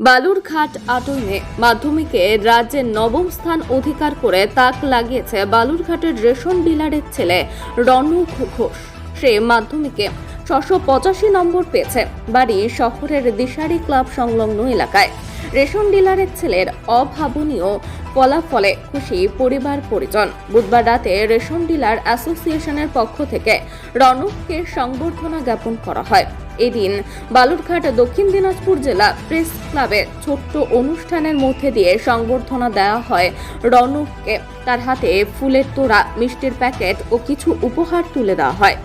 বালুরঘাট আটইনে মাধ্যমিকে রাজ্যের নবম স্থান অধিকার করে তাক লাগিয়েছে বালুরঘাটের রেশন ডিলারের ছেলে রনক ঘোষ। সে মাধ্যমিকে ছশো পঁচাশি নম্বর পেয়েছে। বাড়ি শহরের দিশারি ক্লাব সংলগ্ন এলাকায়। রেশন ডিলারের ছেলের অভাবনীয় ফলাফলে খুশি পরিবার পরিজন। বুধবার রাতে রেশন ডিলার অ্যাসোসিয়েশনের পক্ষ থেকে রনককে সংবর্ধনা জ্ঞাপন করা হয়। এদিন বালুরঘাট দক্ষিণ দিনাজপুর জেলা প্রেস ক্লাবে ছোট্ট অনুষ্ঠানের মধ্যে দিয়ে সংবর্ধনা দেওয়া হয় রনককে। তার হাতে ফুলের তোড়া, মিষ্টির প্যাকেট ও কিছু উপহার তুলে দেওয়া হয়।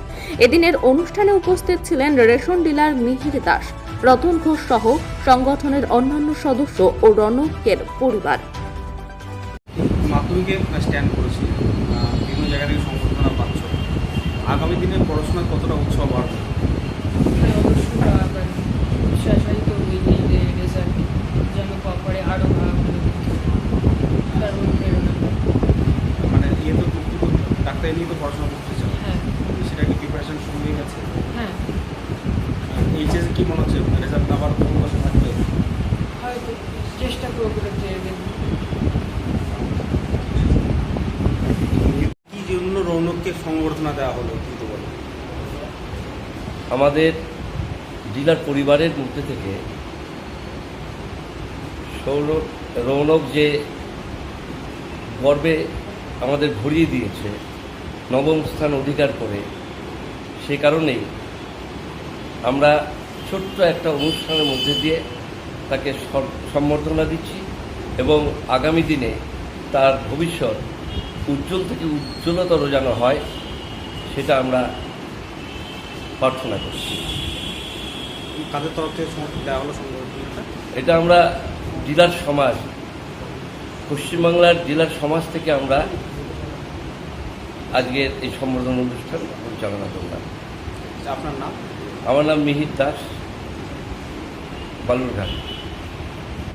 এদিনের অনুষ্ঠানে উপস্থিত ছিলেন রেশন ডিলার মিহির দাস, রতন ঘোষ সহ সংগঠনের অন্যান্য সদস্য ও রনকের পরিবার। মাধ্যমিকে স্ট্যান্ড করেছি বিভিন্ন জায়গা থেকে সংবর্ধনা পাচ্ছ। আগামী দিনে পড়াশোনায় কতটা উৎসাহ বাড়বে হ্যাঁ অবশ্যই আবার উৎসাহিত হয়ে রেজাল্ট যেন পরে আরও ভালো করে তার অনুপ্রেরণা মানে ইয়ে তো তুমি তো ডাক্তারি নিয়ে তো পড়াশোনা করতে চাও। হ্যাঁ। সেটা কি প্রিপারেশন শুরু হয়ে গেছে? হ্যাঁ। এইচএস কি মনে হচ্ছে? রেজাল্ট আবার কোনো বছর থাকবে? হয়তো চেষ্টা করব যে কি জন্য রৌনককে সংবর্ধনা দেওয়া হলো কিন্তু বলো আমাদের ডিলার পরিবারের মধ্যে থেকে সৌরভ রৌনক যে গর্বে আমাদের ভরিয়ে দিয়েছে নবম স্থান অধিকার করে। সে কারণেই আমরা ছোট্ট একটা অনুষ্ঠানের মধ্যে দিয়ে তাকে সম্বর্ধনা দিচ্ছি এবং আগামী দিনে তার ভবিষ্যৎ উজ্জ্বল থেকে উজ্জ্বলতর যেন হয় সেটা আমরা প্রার্থনা করছি। কাদের তরফ থেকে দেওয়া হলো এটা আমরা জেলার সমাজ পশ্চিমবাংলার জেলার সমাজ থেকে আমরা আজকের এই সম্বর্ধনা অনুষ্ঠান পরিচালনা করলাম। আপনার নাম? আমার নাম মিহির দাস বালুরঘাট।